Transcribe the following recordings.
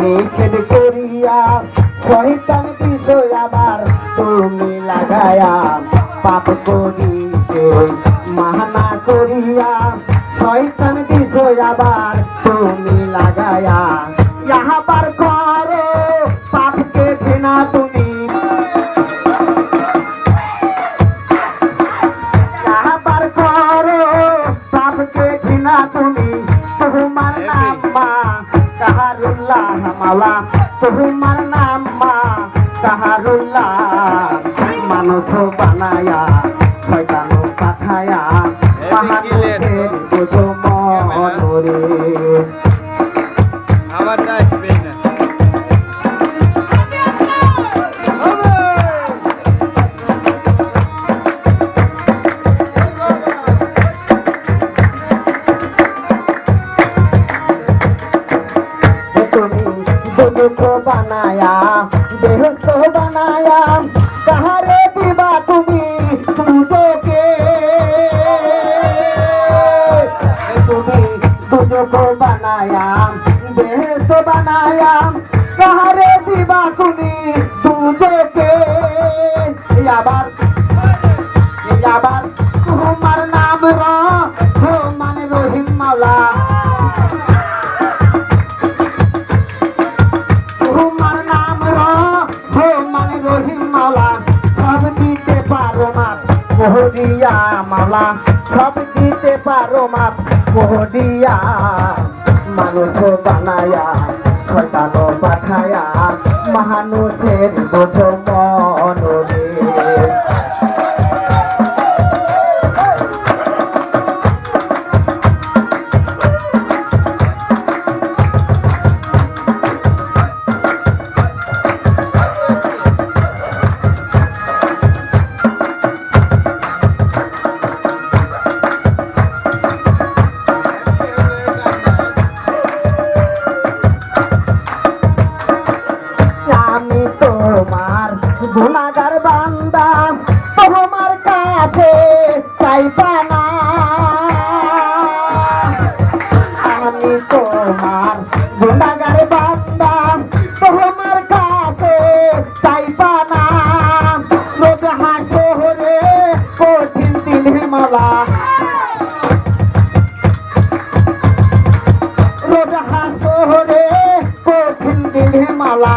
নিষেধ করিয়া, শয়তান বিজয় আবার তুমি লাগায়া। পাপ করিতে মাহানা করিয়া, শয়তান বিজয় আবার তুমি লাগায়া। মাওলা তোমার নাম মা কাহারুল্লাহ মানুষ বানায়া শয়তান পাঠায়া পাহাড়ের বুঝো মনরে দুঃখ বানায়া দেহস্থ বানায়া, কাহারে দিবা তুমি সুযোগে তুমি দুঃখ বানায়া দেহস্থ বানায়া, কাহারে দিবা তুমি সুযোগে আবার আবার, তোমার নাম রহমান রহিম মাওলা। মাপ মালা সব দিতে পারো মাপ। কোহডিয়া মানুষ বানায়া শয়তানো পাঠায়া মানুষের বোঝ মনরে গুণাগার বান্দা, তোমার কাছে চাইবা না। আমি তোমার গুণাগার বান্দা, তোমার কাছে চাইবা না। রোজ হাসরে কঠিন দিন মালা রোজ হাসরে কঠিন দিন মালা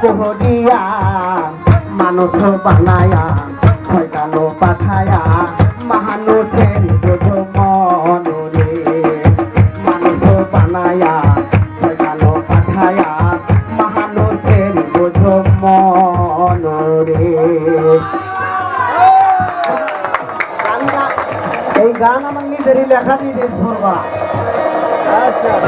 কোহরিয়া মানুষ বানায়া শয়তানো পাঠায়া মহানুষের বোঝ মনরে মানুষ বানায়া শয়তানো পাঠায়া মহানুষের বোঝ মনরে এই গান আমার নিজেরই লেখা নিজের সুরবা আচ্ছা।